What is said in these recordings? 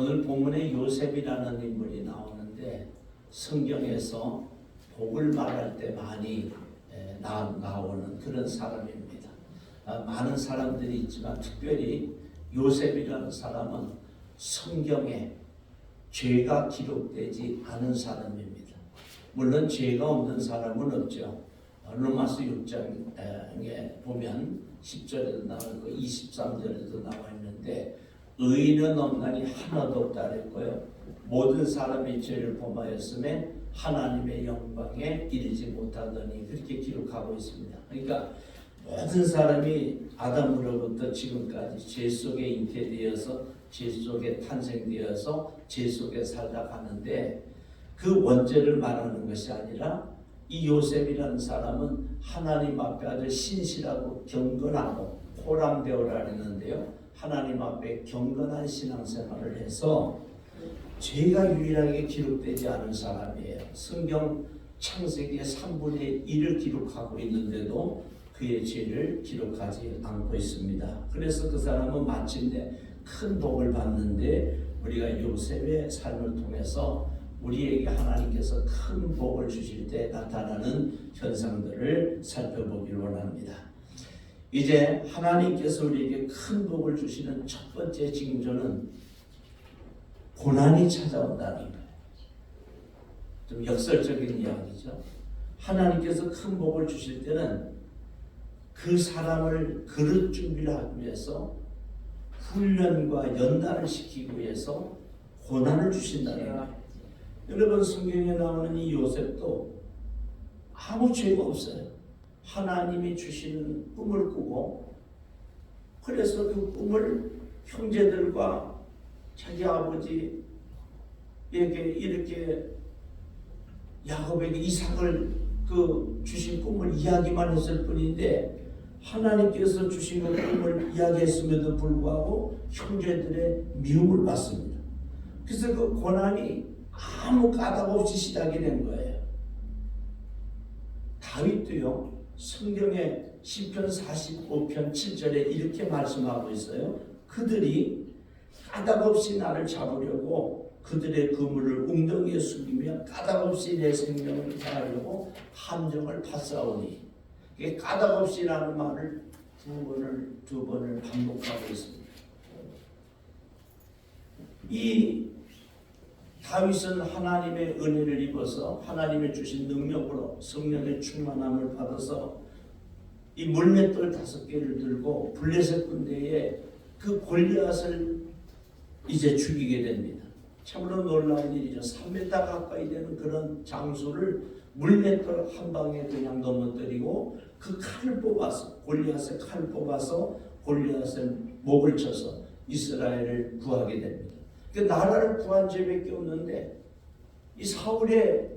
오늘 본문에 요셉이라는 인물이 나오는데 성경에서 복을 말할 때 많이 에, 나, 나오는 그런 사람입니다. 아, 많은 사람들이 있지만 특별히 요셉이라는 사람은 성경에 죄가 기록되지 않은 사람입니다. 물론 죄가 없는 사람은 없죠. 어, 로마서 6장에 보면 10절에도 나오고 23절에도 나와 있는데 의인은 없나니 하나도 없다 그랬고요. 모든 사람이 죄를 범하였음에 하나님의 영광에 이르지 못하더니 그렇게 기록하고 있습니다. 그러니까 모든 사람이 아담으로부터 지금까지 죄 속에 잉태되어서 죄 속에 탄생되어서 죄 속에 살다 가는데 그 원죄를 말하는 것이 아니라 이 요셉이라는 사람은 하나님 앞에 아주 신실하고 경건하고 호랑되어라 했는데요. 하나님 앞에 경건한 신앙생활을 해서 죄가 유일하게 기록되지 않은 사람이에요. 성경 창세기의 3분의 1을 기록하고 있는데도 그의 죄를 기록하지 않고 있습니다. 그래서 그 사람은 마침내 큰 복을 받는데 우리가 요셉의 삶을 통해서 우리에게 하나님께서 큰 복을 주실 때 나타나는 현상들을 살펴보기를 원합니다. 이제 하나님께서 우리에게 큰 복을 주시는 첫 번째 징조는 고난이 찾아온다는 거예요. 좀 역설적인 이야기죠. 하나님께서 큰 복을 주실 때는 그 사람을 그릇 준비를 하기 위해서 훈련과 연단을 시키기 위해서 고난을 주신다는 거예요. 여러분 성경에 나오는 이 요셉도 아무 죄가 없어요. 하나님이 주시는 꿈을 꾸고 그래서 그 꿈을 형제들과 자기 아버지에게 이렇게 야곱에게 이삭을 그 주신 꿈을 이야기만 했을 뿐인데 하나님께서 주신 그 꿈을 이야기했음에도 불구하고 형제들의 미움을 받습니다. 그래서 그 고난이 아무 까닭 없이 시작이 된 거예요. 다윗도요. 성경의 시편 45편 7절에 이렇게 말씀하고 있어요. 그들이 까닭 없이 나를 잡으려고 그들의 그물을 웅덩이에 숨기며 까닭 없이 내 생명을 해하려고 함정을 파싸우니 이게 까닭 없이라는 말을 두 번을 두 번을 반복하고 있습니다. 이 다윗은 하나님의 은혜를 입어서 하나님의 주신 능력으로 성령의 충만함을 받아서 이 물맷돌 다섯 개를 들고 블레셋 군대에 그 골리앗을 이제 죽이게 됩니다. 참으로 놀라운 일이죠. 3m 가까이 되는 그런 장소를 물맷돌 한 방에 그냥 넘어뜨리고 그 칼을 뽑아서 골리앗의 칼을 뽑아서 골리앗의 목을 쳐서 이스라엘을 구하게 됩니다. 그 나라를 구한 죄밖에 없는데 이 사울의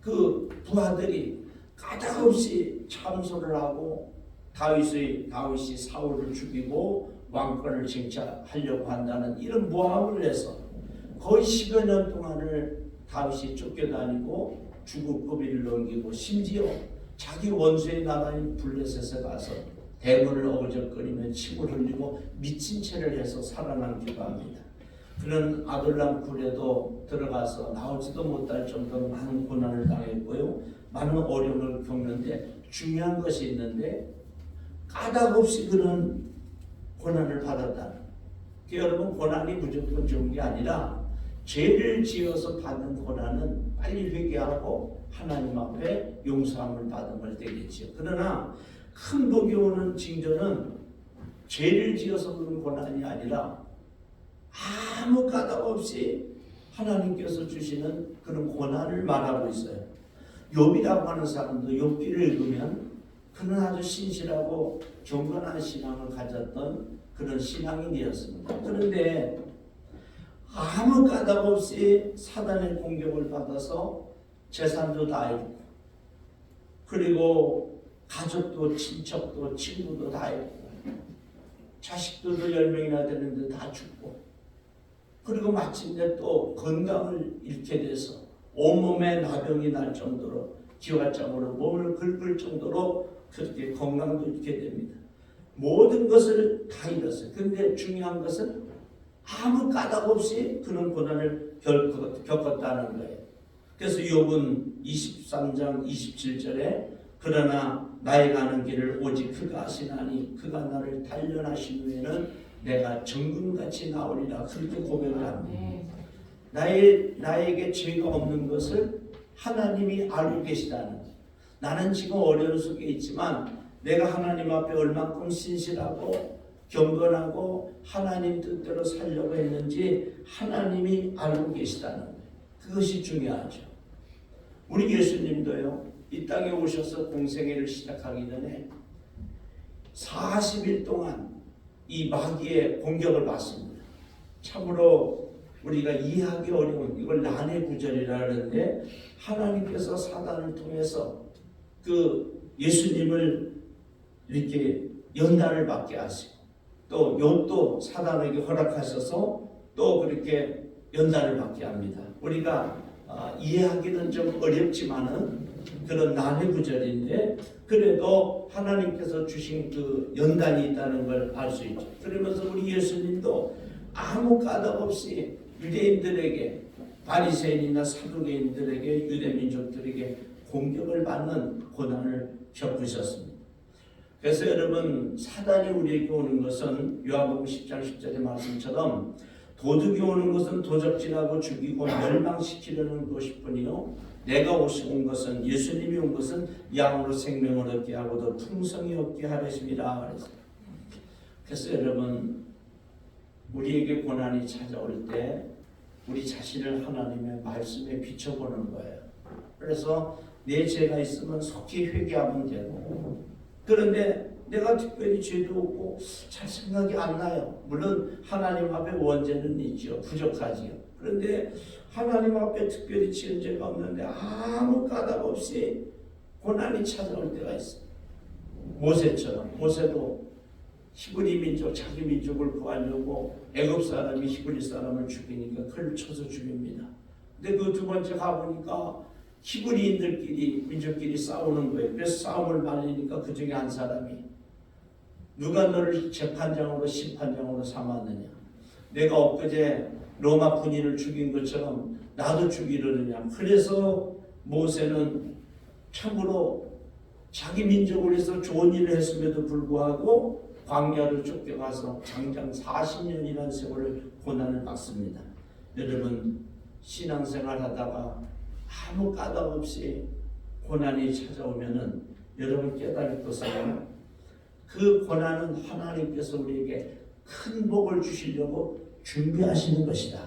그 부하들이 까닭없이 참소를 하고 다윗의 다윗이 사울을 죽이고 왕권을 쟁취하려고 한다는 이런 모함을 내서 거의 10여 년 동안을 다윗이 쫓겨다니고 고비를 넘기고 심지어 자기 원수의 나라인 블레셋에 가서 대문을 어그적거리며 침을 흘리고 미친 채를 해서 살아남기도 합니다. 그는 아둘람 굴에도 들어가서 나오지도 못할 정도로 많은 고난을 당했고요. 많은 어려움을 겪는데 중요한 것이 있는데 까닭 없이 그런 고난을 받았다. 그 여러분 고난이 무조건 좋은 게 아니라 죄를 지어서 받는 고난은 빨리 회개하고 하나님 앞에 용서함을 받음을 되겠지요. 그러나 큰 복이 오는 징조는 죄를 지어서 그런 고난이 아니라 아무 까닭 없이 하나님께서 주시는 그런 고난을 말하고 있어요. 욥이라고 하는 사람도 욥기를 읽으면 그는 아주 신실하고 경건한 신앙을 가졌던 그런 신앙인이었습니다. 그런데 아무 까닭 없이 사단의 공격을 받아서 재산도 다 잃고 그리고 가족도 친척도 친구도 다 잃고 자식들도 열 명이나 되는데 다 죽고 그리고 마침내 또 건강을 잃게 돼서 온몸에 나병이 날 정도로 기와장으로 몸을 긁을 정도로 그렇게 건강도 잃게 됩니다. 모든 것을 다 잃었어요. 근데 중요한 것은 아무 까닭 없이 그는 고난을 겪- 겪었다는 거예요. 그래서 욥은 23장 27절에 그러나 나의 가는 길을 오직 그가 하시나니 그가 나를 단련하신 후에는 내가 정금같이 나오리라 그렇게 고백을 합니다. 네. 나의, 나에게 죄가 없는 것을 하나님이 알고 계시다는 것. 나는 지금 어려움 속에 있지만 내가 하나님 앞에 얼만큼 신실하고 경건하고 하나님 뜻대로 살려고 했는지 하나님이 알고 계시다는 거예요. 그것이 중요하죠. 우리 예수님도요. 이 땅에 오셔서 공생애를 시작하기 전에 40일 동안 이 마귀의 공격을 받습니다. 참으로 우리가 이해하기 어려운 이걸 난의 구절이라 하는데 하나님께서 사단을 통해서 그 예수님을 이렇게 연단을 받게 하시고 또 욥도 사단에게 허락하셔서 또 그렇게 연단을 받게 합니다. 우리가 아, 이해하기는 좀 어렵지만은 그런 난의 구절인데 그래도 하나님께서 주신 그 연단이 있다는 걸 알 수 있죠. 그러면서 우리 예수님도 아무 까닭 없이 유대인들에게 바리새인이나 사두개인들에게 유대 민족들에게 공격을 받는 고난을 겪으셨습니다. 그래서 여러분 사단이 우리에게 오는 것은 요한복음 10장 10절의 말씀처럼 도둑이 오는 것은 도적질하고 죽이고 멸망시키려는 것이뿐이요 내가 온 것은 예수님이 온 것은 양으로 생명을 얻게 하고 더 풍성히 얻게 하려십니다. 그래서 그래서 여러분 우리에게 고난이 찾아올 때 우리 자신을 하나님의 말씀에 비춰보는 거예요. 그래서 내 죄가 있으면 속히 회개하면 되고 그런데 내가 특별히 죄도 없고 잘 생각이 안 나요. 물론 하나님 앞에 원죄는 있죠. 부족하지요. 그런데 하나님 앞에 특별히 지은 죄가 없는데 아무 까닭 없이 고난이 찾아올 때가 있어요. 모세처럼 모세도 히브리 민족 자기 민족을 구하려고 애굽 사람이 히브리 사람을 죽이니까 그를 쳐서 죽입니다. 근데 그 두 번째 가보니까 히브리인들끼리 민족끼리 싸우는 거예요. 그래서 싸움을 말리니까 그 중에 한 사람이 누가 너를 재판장으로 심판장으로 삼았느냐? 내가 엊그제 로마 군인을 죽인 것처럼 나도 죽이려느냐? 그래서 모세는 참으로 자기 민족을 위해서 좋은 일을 했음에도 불구하고 광야를 쫓겨가서 장장 40년이라는 세월을 고난을 받습니다. 여러분 신앙생활 하다가 아무 까닭 없이 고난이 찾아오면은 여러분 깨달을 것은 그 고난은 하나님께서 우리에게 큰 복을 주시려고 준비하시는 것이다.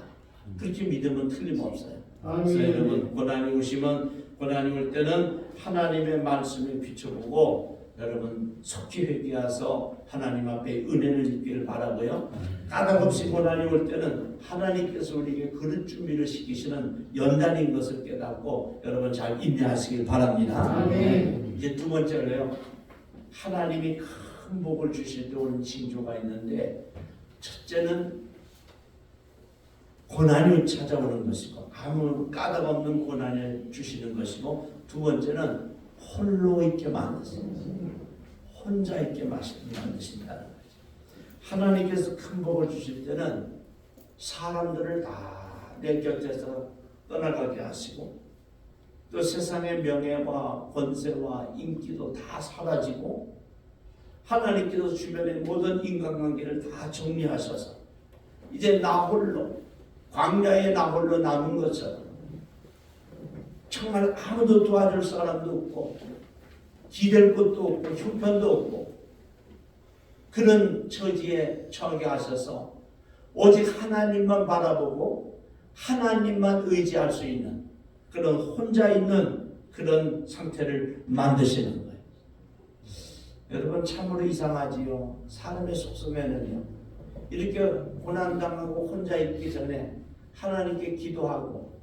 그렇게 믿으면 틀림없어요. 그래서 여러분 고난이 오시면 고난이 올 때는 하나님의 말씀에 비춰보고 여러분 속히 회개하서 하나님 앞에 은혜를 입기를 바라고요. 까닭 없이 고난이 올 때는 하나님께서 우리에게 그릇 준비를 시키시는 연단인 것을 깨닫고 여러분 잘 인내하시길 바랍니다. 아멘. 이제 두 번째로요. 하나님이 큰 복을 주실 때 오는 징조가 있는데 첫째는 고난이 찾아오는 것이고 아무 까닭 없는 고난을 주시는 것이고 두 번째는 홀로 있게 만드십니다. 혼자 있게 만드신다는 거죠. 하나님께서 큰 복을 주실 때는 사람들을 다 내 곁에서 떠나가게 하시고 또 세상의 명예와 권세와 인기도 다 사라지고 하나님께서 주변의 모든 인간관계를 다 정리하셔서 이제 나 홀로 광야에 나 홀로 남은 것처럼 정말 아무도 도와줄 사람도 없고 기댈 곳도 없고 형편도 없고 그런 처지에 처하게 하셔서 오직 하나님만 바라보고 하나님만 의지할 수 있는 그런 혼자 있는 그런 상태를 만드시는 거예요. 여러분 참으로 이상하지요. 사람의 속성에는요. 이렇게 고난당하고 혼자 있기 전에 하나님께 기도하고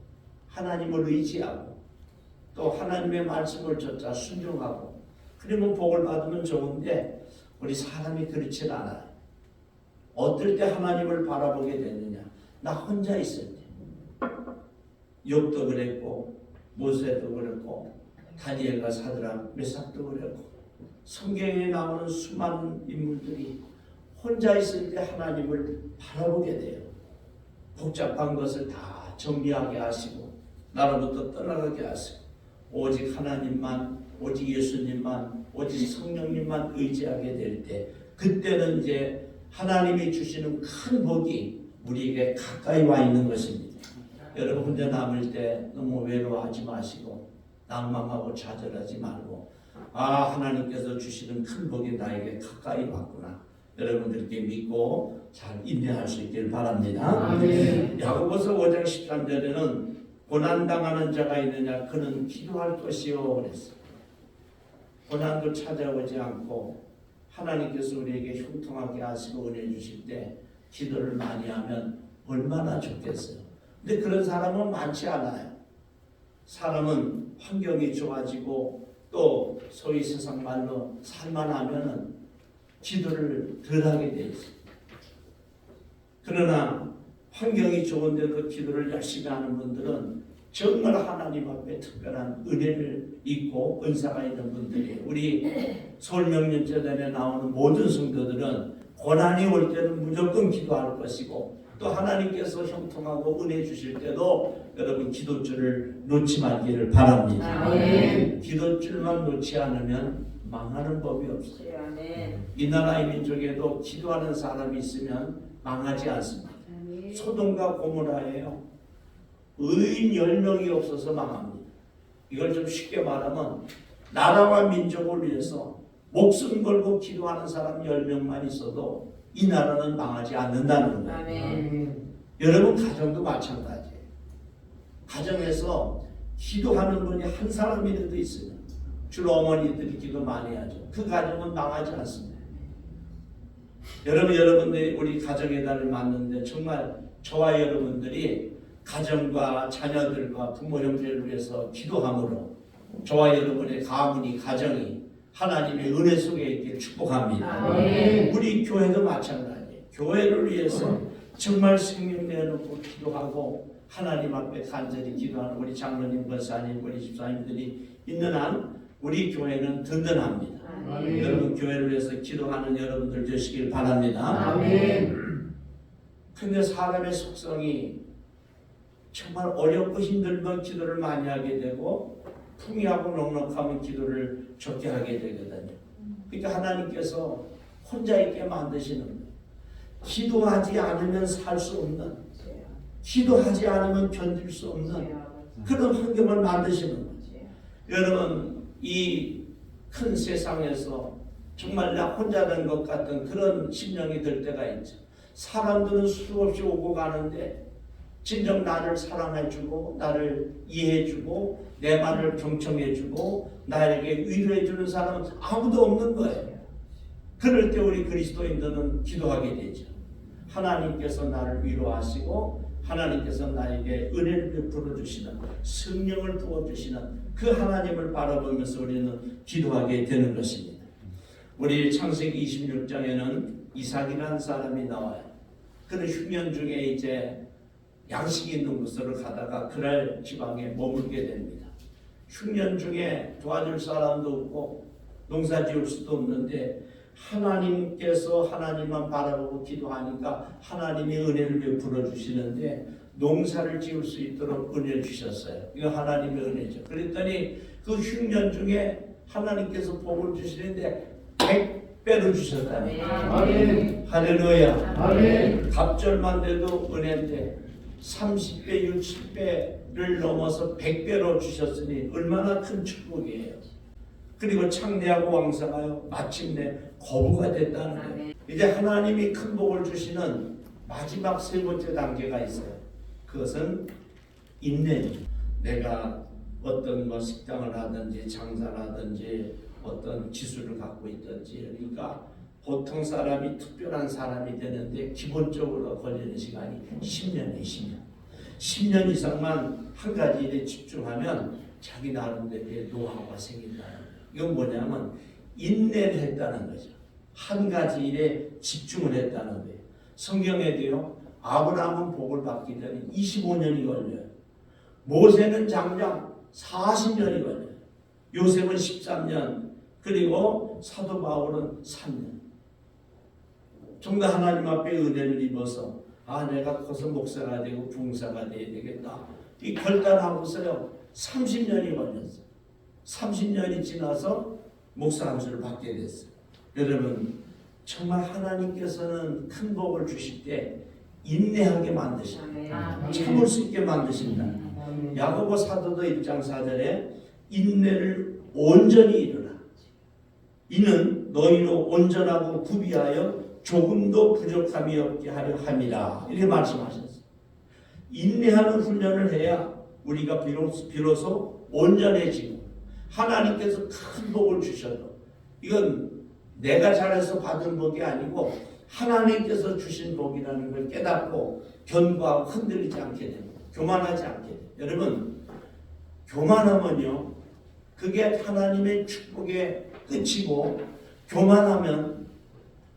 하나님을 의지하고 또 하나님의 말씀을 쫓아 순종하고 그러면 복을 받으면 좋은데 우리 사람이 그렇지 않아요. 어떨 때 하나님을 바라보게 되느냐? 나 혼자 있을 때. 욥도 그랬고 모세도 그랬고 다니엘과 사드락 메삭도 그랬고 성경에 나오는 수많은 인물들이 혼자 있을 때 하나님을 바라보게 돼요. 복잡한 것을 다 정리하게 하시고 나로부터 떠나가게 하시고 오직 하나님만 오직 예수님만 오직 성령님만 의지하게 될 때 그때는 이제 하나님이 주시는 큰 복이 우리에게 가까이 와 있는 것입니다. 여러분 혼자 남을 때 너무 외로워하지 마시고 낭망하고 좌절하지 말고 아 하나님께서 주시는 큰 복이 나에게 가까이 왔구나 여러분들께 믿고 잘 인내할 수 있길 바랍니다. 아멘. 야고보서 5장 13절에는 고난 당하는 자가 있느냐 그는 기도할 것이요 그랬어. 고난도 찾아오지 않고 하나님께서 우리에게 형통하게 하시고 은혜 주실 때 기도를 많이 하면 얼마나 좋겠어요. 근데 그런 사람은 많지 않아요. 사람은 환경이 좋아지고 또 소위 세상 말로 살만하면은 기도를 덜 하게 돼 있어요. 그러나 환경이 좋은데도 기도를 열심히 하는 분들은 정말 하나님 앞에 특별한 은혜를 입고 은사가 있는 분들이 우리 서울명년재단에 나오는 모든 성도들은 고난이 올 때는 무조건 기도할 것이고 또 하나님께서 형통하고 은혜 주실 때도 여러분 기도줄을 놓지 말기를 바랍니다. 아멘. 기도줄만 놓지 않으면 망하는 법이 없어요. 아멘. 이 나라의 민족에도 기도하는 사람이 있으면 망하지 않습니다. 소돔과 고모라예요. 의인 10명이 없어서 망합니다. 이걸 좀 쉽게 말하면 나라와 민족을 위해서 목숨 걸고 기도하는 사람 10명만 있어도 이 나라는 망하지 않는다는 거예요. 아멘. 여러분 가정도 마찬가지예요. 가정에서 기도하는 분이 한 사람이라도 있으면 주로 어머니들이 기도 많이 하죠. 그 가정은 망하지 않습니다. 여러분 여러분들이 우리 가정의 달을 맞는데 정말 저와 여러분들이 가정과 자녀들과 부모 형제를 위해서 기도함으로 저와 여러분의 가문이 가정이 하나님의 은혜 속에 있길 축복합니다. 아멘. 우리 교회도 마찬가지예요. 교회를 위해서 정말 생명 내놓고 기도하고 하나님 앞에 간절히 기도하는 우리 장로님, 권사님, 우리 집사님들이 있는 한 우리 교회는 든든합니다. 아멘. 여러분 교회를 위해서 기도하는 여러분들 되시길 바랍니다. 아멘. 근데 사람의 속성이 정말 어렵고 힘들면 기도를 많이 하게 되고 풍요하고 넉넉하면 기도를 적게 하게 되거든요. 그러니까 하나님께서 혼자 있게 만드시는 거예요. 기도하지 않으면 살 수 없는, 기도하지 않으면 견딜 수 없는 그런 환경을 만드시는 거예요. 여러분 이 큰 세상에서 정말 나 혼자 된 것 같은 그런 심령이 들 때가 있죠. 사람들은 수없이 오고 가는데 진정 나를 사랑해주고 나를 이해해주고 내 말을 경청해주고 나에게 위로해주는 사람은 아무도 없는 거예요. 그럴 때 우리 그리스도인들은 기도하게 되죠. 하나님께서 나를 위로하시고 하나님께서 나에게 은혜를 베풀어 주시는 성령을 부어 주시는 그 하나님을 바라보면서 우리는 기도하게 되는 것입니다. 우리 창세기 26장에는 이삭이라는 사람이 나와요. 그는 흉년 중에 이제 양식이 있는 곳으로 가다가 그날 지방에 머물게 됩니다. 흉년 중에 도와줄 사람도 없고 농사 지을 수도 없는데 하나님께서 하나님만 바라보고 기도하니까 하나님이 은혜를 베풀어 주시는데 농사를 지을 수 있도록 은혜를 주셨어요. 이거 하나님의 은혜죠. 그랬더니 그 흉년 중에 하나님께서 복을 주시는데 100배로 주셨다는 거예요. 아멘. 할렐루야. 아멘. 갑절만 돼도 은혜인데 30배, 60배를 넘어서 100배로 주셨으니 얼마나 큰 축복이에요. 그리고 창대하고 왕성하여 마침내 거부가 됐다는 거예요. 아멘. 이제 하나님이 큰 복을 주시는 마지막 세 번째 단계가 있어요. 그것은 인내입니다. 내가 어떤 뭐 식당을 하든지 장사를 하든지 어떤 기술을 갖고 있든지 그러니까 보통 사람이 특별한 사람이 되는데 기본적으로 걸리는 시간이 10년에 10년. 10년 이상만 한 가지 일에 집중하면 자기 나름대로의 노하우가 거예요. 이건 뭐냐면 인내를 했다는 거죠. 한 가지 일에 집중을 했다는 거예요. 성경에도요. 아브라함은 복을 받기 전에 25년이 걸려요. 모세는 장장 40년이 걸려요. 요셉은 13년, 그리고 사도 바울은 3년. 정말 하나님 앞에 은혜를 입어서 아 내가 커서 목사가 되고 봉사가 돼야 되겠다. 이 결단하고서요 30년이 걸렸어. 30년이 지나서 목사 함수를 받게 됐어요. 여러분 정말 하나님께서는 큰 복을 주실 때 인내하게 만드십니다. 아멘. 참을 수 있게 만드신다. 아멘. 야고보 사도도 1장 4절에 인내를 온전히 이루라. 이는 너희로 온전하고 구비하여 조금도 부족함이 없게 하려 함이라. 이렇게 말씀하셨어요. 인내하는 훈련을 해야 우리가 비로소, 비로소 온전해지고 하나님께서 큰 복을 주셔도 이건 내가 잘해서 받은 복이 아니고 하나님께서 주신 복이라는 걸 깨닫고 견고하고 흔들리지 않게 됩니다. 교만하지 않게 돼요. 여러분 교만하면요 그게 하나님의 축복의 끝이고 교만하면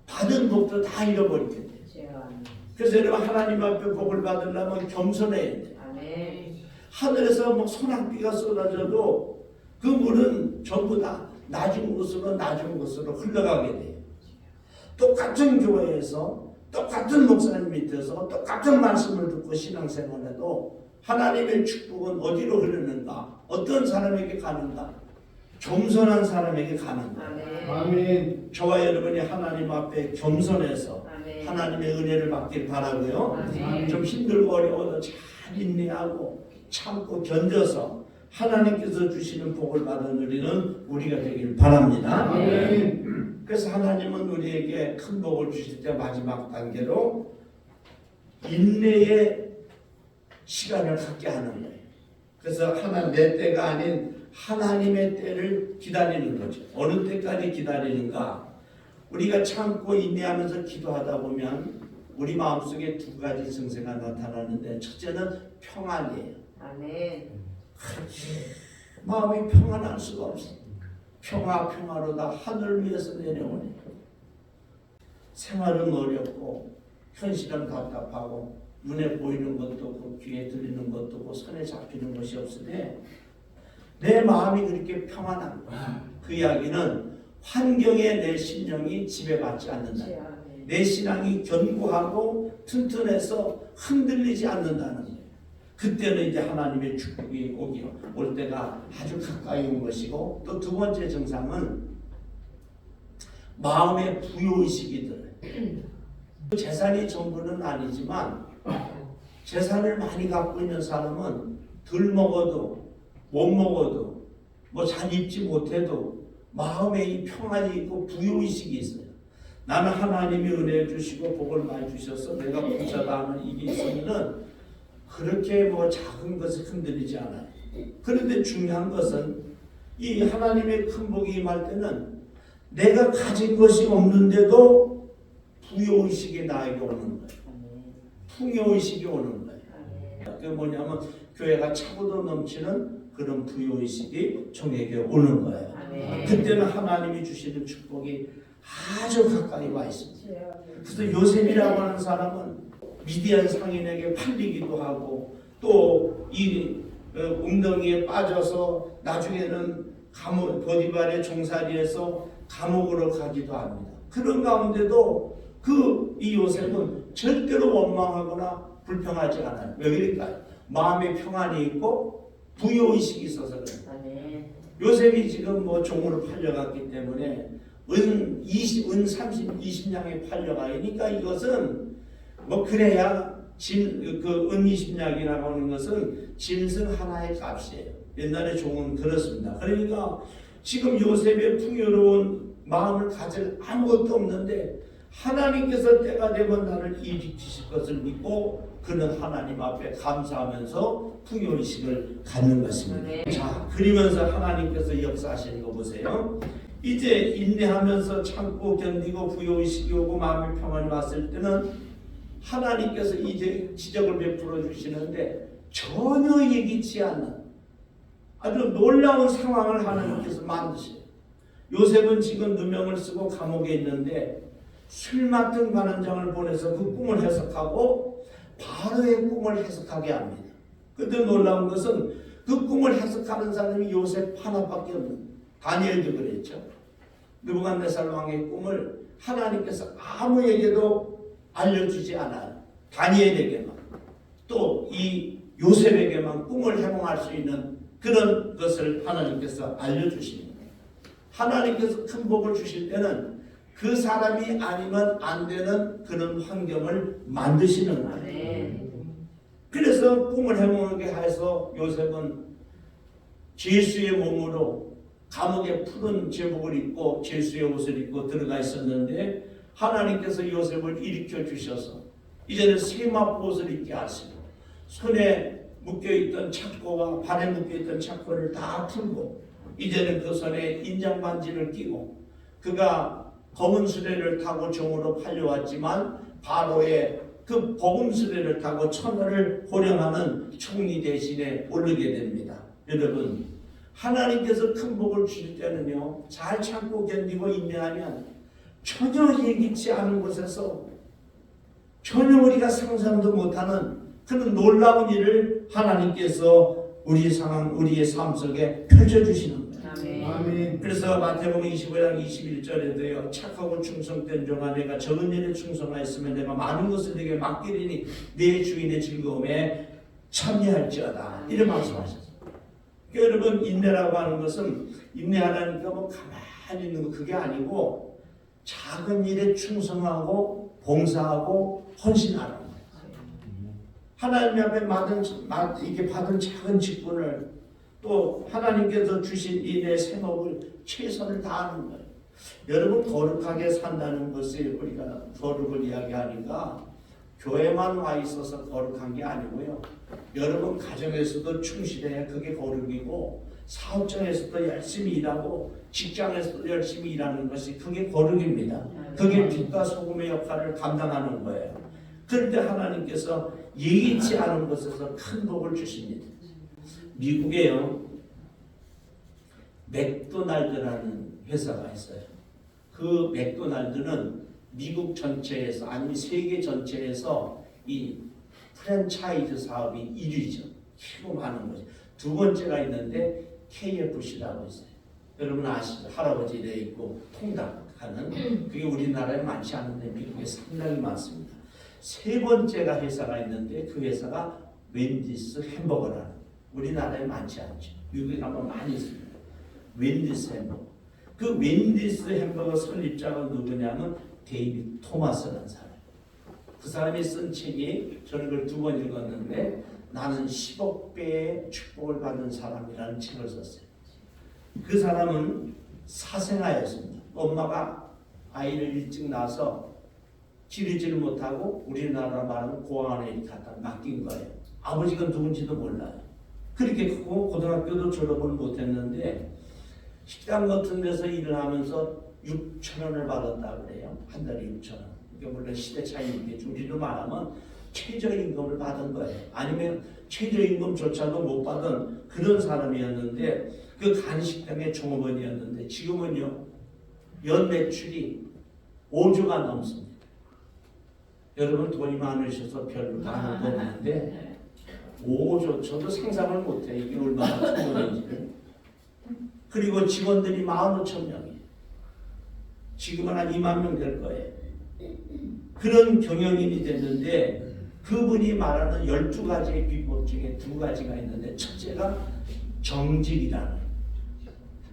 받은 복도 다 잃어버리게 돼요. 그래서 여러분 하나님 앞에 복을 받으려면 겸손해야 돼요. 하늘에서 뭐 소낙비가 쏟아져도 그 물은 전부 다 낮은 곳으로 낮은 곳으로 흘러가게 돼요. 똑같은 교회에서 똑같은 목사님 밑에서 똑같은 말씀을 듣고 신앙생활해도 하나님의 축복은 어디로 흐르는가? 어떤 사람에게 가는가? 겸손한 사람에게 가는가? 아멘. 아멘. 저와 여러분이 하나님 앞에 겸손해서 아멘. 하나님의 은혜를 받길 바라고요. 아멘. 좀 힘들고 어려워도 잘 인내하고 참고 견뎌서 하나님께서 주시는 복을 받은 우리는 우리가 되길 바랍니다. 아멘. 그래서 하나님은 우리에게 큰 복을 주실 때 마지막 단계로 인내의 시간을 갖게 하는 거예요. 그래서 하나 내 때가 아닌 하나님의 때를 기다리는 거죠. 어느 때까지 기다리는가? 우리가 참고 인내하면서 기도하다 보면 우리 마음속에 두 가지 증세가 나타나는데 첫째는 평안이에요. 아멘. 마음이 평안할 수가 없어. 평화 평화로다 하늘 위에서 내려오니 생활은 어렵고 현실은 답답하고 눈에 보이는 것도 없고 귀에 들리는 것도 없고 손에 잡히는 것이 없으되 내 마음이 그렇게 평안한 거야. 그 이야기는 환경에 내 심령이 지배받지 않는다. 내 신앙이 견고하고 튼튼해서 흔들리지 않는다는. 그때는 이제 하나님의 축복이 오기 올 때가 아주 가까이 온 것이고 또 두 번째 증상은 마음의 부요의식이 들어요. 재산이 전부는 아니지만 재산을 많이 갖고 있는 사람은 덜 먹어도 못 먹어도 뭐 잘 입지 못해도 마음에 이 평안이 있고 부요의식이 있어요. 나는 하나님이 은혜 주시고 복을 많이 주셔서 내가 부자다 하는 이게 있으면은 그렇게 뭐 작은 것에 흔들리지 않아요. 그런데 중요한 것은 이 하나님의 큰 복이 임할 때는 내가 가진 것이 없는데도 부여의식이 나에게 오는 거예요. 풍요의식이 오는 거예요. 그게 뭐냐면 교회가 차고도 넘치는 그런 부여의식이 종에게 오는 거예요. 그때는 하나님이 주시는 축복이 아주 가까이 와 있습니다. 아멘. 그래서 요셉이라고 하는 사람은 미디안 상인에게 팔리기도 하고 또이 어, 웅덩이에 빠져서 나중에는 감옥 보디발의 종살이에서 감옥으로 가기도 합니다. 그런 가운데도 그 이 요셉은 절대로 원망하거나 불평하지 않아요. 왜 그럴까요? 마음에 평안이 있고 부여의식이 있어서 그래요. 아멘. 요셉이 지금 뭐 종으로 팔려갔기 때문에 은 20, 은 30, 20냥에 팔려가니까 이것은 뭐 그래야 진, 그은 20냥이라고 하는 것은 짐승 하나의 값이에요. 옛날에 종은 그렇습니다. 그러니까 지금 요셉의 풍요로운 마음을 가질 아무것도 없는데 하나님께서 때가 되면 나를 일으키실 것을 믿고 그는 하나님 앞에 감사하면서 풍요의식을 갖는 것입니다. 네. 자, 그러면서 하나님께서 역사하시는 거 보세요. 이제 인내하면서 참고 견디고 부여의식이 오고 마음의 평안이 왔을 때는 하나님께서 이제 지적을 베풀어 주시는데 전혀 예기치 않는 아주 놀라운 상황을 하나님께서 만드세요. 요셉은 지금 누명을 쓰고 감옥에 있는데 술 맡은 관원장을 보내서 그 꿈을 해석하고 바로의 꿈을 해석하게 합니다. 그때 놀라운 것은 그 꿈을 해석하는 사람이 요셉 하나밖에 없는 다니엘도 그랬죠. 느부갓네살 왕의 꿈을 하나님께서 아무에게도 알려주지 않아요. 다니엘에게만 또 이 요셉에게만 꿈을 해몽할 수 있는 그런 것을 하나님께서 알려주십니다. 하나님께서 큰 복을 주실 때는 그 사람이 아니면 안 되는 그런 환경을 만드시는 거예요. 아멘. 그래서 꿈을 해몽하게 해서 요셉은 제수의 몸으로 감옥에 푸른 제복을 입고 제수의 옷을 입고 들어가 있었는데 하나님께서 요셉을 일으켜 주셔서 이제는 세마포 옷을 입게 하시고 손에 묶여있던 착고와 발에 묶여있던 착고를 다 풀고 이제는 그 손에 인장 반지를 끼고 그가 검은 수레를 타고 종으로 팔려왔지만 바로의 그 복음 수레를 타고 천하를 호령하는 총리 대신에 오르게 됩니다. 여러분 하나님께서 큰 복을 주실 때는요 잘 참고 견디고 인내하면 전혀 예기치 않은 곳에서 전혀 우리가 상상도 못하는 그런 놀라운 일을 하나님께서 우리 상황 우리의 삶 속에 펼쳐주시는 거예요. 아멘. 아멘. 그래서 마태복음 25장 21절에도요 착하고 충성된 종아 내가 적은 일에 충성하였으면 내가 많은 것을 내게 맡기리니 내 주인의 즐거움에 참여할지어다 이런 말씀하셨어요. 그러니까 여러분 인내라고 하는 것은 인내하라는 게뭐 가만히 있는 거 그게 아니고 작은 일에 충성하고 봉사하고 거예요. 하나님 앞에 받은 이게 받은 작은 직분을 또 하나님께서 주신 이 내 생업을 최선을 다하는 거예요. 여러분 거룩하게 산다는 것이 우리가 거룩을 이야기하니까 교회만 와 있어서 거룩한 게 아니고요. 여러분 가정에서도 충실해야 그게 거룩이고 사업장에서도 열심히 일하고 직장에서도 열심히 일하는 것이 그게 거룩입니다. 그게 빛과 소금의 역할을 감당하는 거예요. 그런데 하나님께서 예기치 않은 곳에서 큰 복을 주십니다. 미국에요. 맥도날드라는 회사가 있어요. 그 맥도날드는 미국 전체에서 아니면 세계 전체에서 이 프랜차이즈 사업이 1위죠. 최고 많은 거죠. 두 번째가 있는데 KFC라고 있어요. 여러분 아시죠? 할아버지 돼 있고 통닭하는 그게 우리나라에 많지 않은데 미국에 상당히 많습니다. 세 번째가 회사가 있는데 그 회사가 웬디스 햄버거라는 우리나라에 많지 않죠. 미국에 가면 많이 있습니다. 웬디스 햄버거. 그 웬디스 햄버거 설립자가 누구냐면 데이비 토마스라는 사람. 그 사람이 쓴 책이 저는 그걸 두 번 읽었는데 나는 10억 배의 축복을 받은 사람이라는 책을 썼어요. 그 사람은 사생아였습니다. 엄마가 아이를 일찍 낳아서 기르지를 못하고 우리나라 말하는 고아원에 갖다 맡긴 거예요. 아버지가 누군지도 몰라요. 그렇게 크고 고등학교도 졸업을 못했는데 식당 같은 데서 일을 하면서 6천 원을 받았다 그래요. 한 달에 6천 원. 이게 물론 시대 차이니까 우리로 말하면 최저임금을 받은 거예요. 아니면 최저임금조차도 못 받은 그런 사람이었는데 그 간식당의 종업원이었는데 지금은요 연 매출이 5조가 넘습니다. 여러분 돈이 많으셔서 별로 많은 건 없는데 5조 저도 상상을 못해 이게 얼마나 큰 돈인지를 그리고 직원들이 15,000 명이에요. 지금은 한 2만 명 될 거예요. 그런 경영인이 됐는데 그분이 말하는 12가지의 비법 중에 두 가지가 있는데 첫째가 정직이라는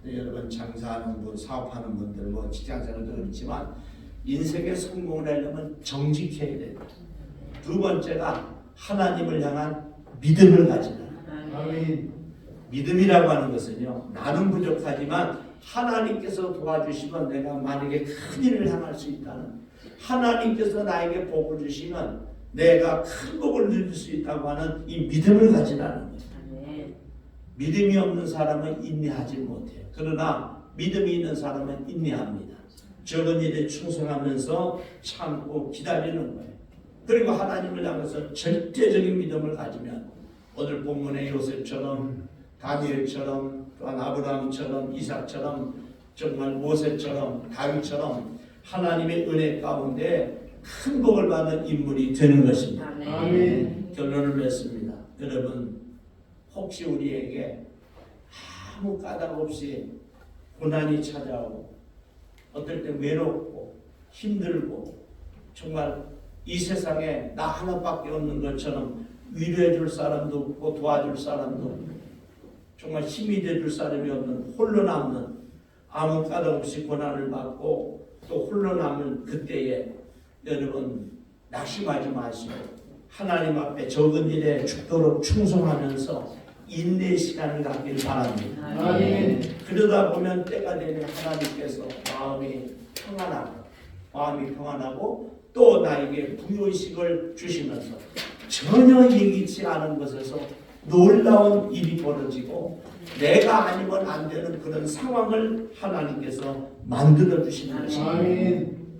거예요. 여러분 장사하는 분, 사업하는 분들, 뭐 직장생활도 그렇지만 인생의 성공을 하려면 정직해야 됩니다. 두 번째가 하나님을 향한 믿음을 가지라. 아멘. 믿음이라고 하는 것은요, 나는 부족하지만 하나님께서 도와주시면 내가 만약에 큰 일을 향할 수 있다는 하나님께서 나에게 복을 주시면 내가 큰 복을 누릴 수 있다고 하는 이 믿음을 가지라는 거예요. 믿음이 없는 사람은 인내하지 못해요. 그러나 믿음이 있는 사람은 인내합니다. 적은 일에 충성하면서 참고 기다리는 거예요. 그리고 하나님을 향해서 절대적인 믿음을 가지면 오늘 본문의 요셉처럼 다니엘처럼 또한 아브라함처럼 이삭처럼 정말 모세처럼 다윗처럼 하나님의 은혜 가운데 큰 복을 받는 인물이 되는 것입니다. 아멘. 아멘. 결론을 맺습니다. 여러분 혹시 우리에게 아무 까닭 없이 고난이 찾아오고 어떨 때 외롭고 힘들고 정말 이 세상에 나 하나밖에 없는 것처럼 위로해 줄 사람도 없고 도와줄 사람도 없고 정말 힘이 돼 줄 사람이 없는 홀로 남는 아무 까닭 없이 고난을 받고 또 홀로 남은 그때에 여러분 낙심하지 마시고 하나님 앞에 적은 일에 죽도록 충성하면서 인내의 시간을 갖길 바랍니다. 아멘. 그러다 보면 때가 되면 하나님께서 마음이 평안하고 마음이 평안하고 또 나에게 부요의식을 주시면서 전혀 예기치 않은 곳에서 놀라운 일이 벌어지고 내가 아니면 안 되는 그런 상황을 하나님께서 만들어 주시는 것입니다.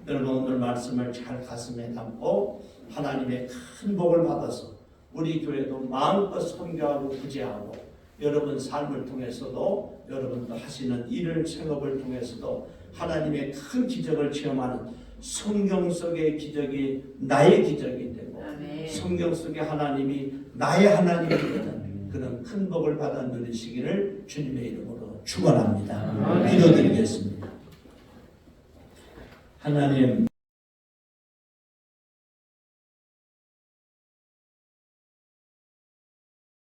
여러분 오늘 말씀을 잘 가슴에 담고 하나님의 큰 복을 받아서 우리 교회도 마음껏 선교하고 구제하고 여러분 삶을 통해서도 여러분도 하시는 일을 생업을 통해서도 하나님의 큰 기적을 체험하는 성경 속의 기적이 나의 기적이 되고 아멘. 성경 속의 하나님이 나의 하나님이 되는 그런 큰 복을 받아 누리시기를 주님의 이름으로 축원합니다. 기도드리겠습니다. 하나님